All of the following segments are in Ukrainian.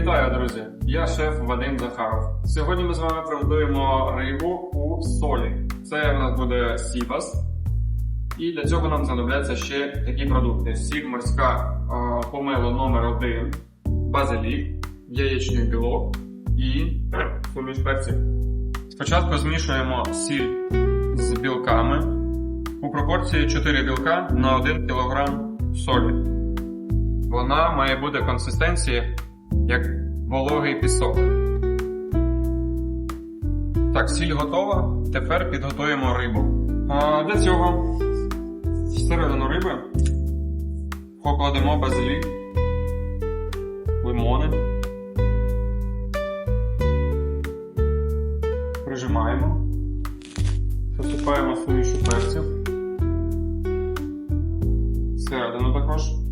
Вітаю, друзі! Я шеф Вадим Захаров. Сьогодні ми з вами приготуємо рибу у солі. Це в нас буде сібас. І для цього нам знадобляться ще такі продукти: сіль морська е, помело номер 1 базилік, яєчний білок і суміш перців. Спочатку змішуємо сіль з білками у пропорції 4 білка на 1 кг солі. Вона має бути консистенції як вологий пісок. Так, сіль готова. Тепер підготуємо рибу. А для цього всередину риби покладемо базилік, лимони. Прижимаємо. Посипаємо сумішу перців. Всередину також.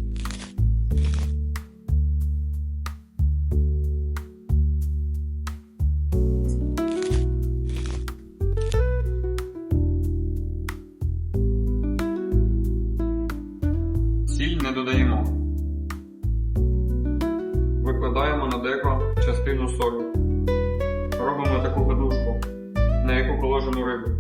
Не додаємо. Викладаємо на деко частину солі. Робимо таку подушку, на яку положимо рибу.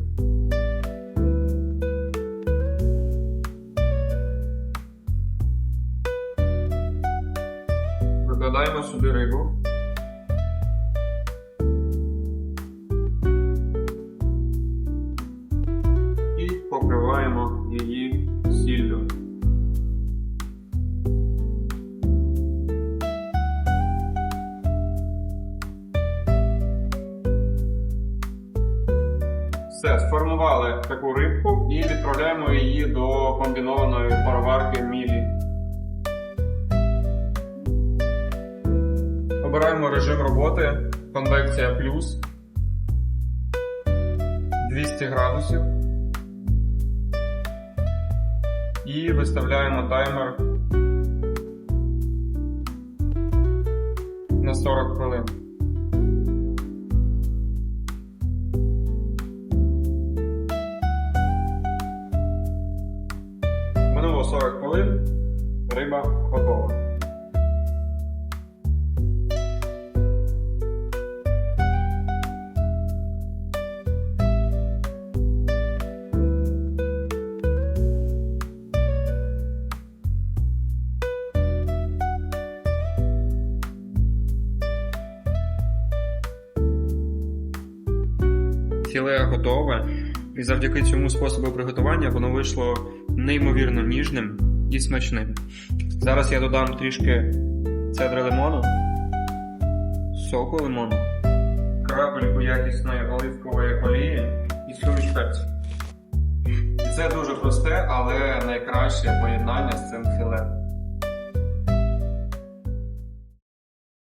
Викладаємо сюди рибу. І покриваємо її Все, сформували таку рибку і відправляємо її до комбінованої пароварки мілі. Обираємо режим роботи конвекція плюс 200 градусів. І виставляємо таймер на 40 хвилин. 40 хвилин, риба готова. Філе готове, і завдяки цьому способу приготування воно вийшло неймовірно ніжним і смачним. Зараз я додам трішки цедри лимону, соку лимону, крапельку якісної оливкової олії і суміш перцю. Це дуже просте, але найкраще поєднання з цим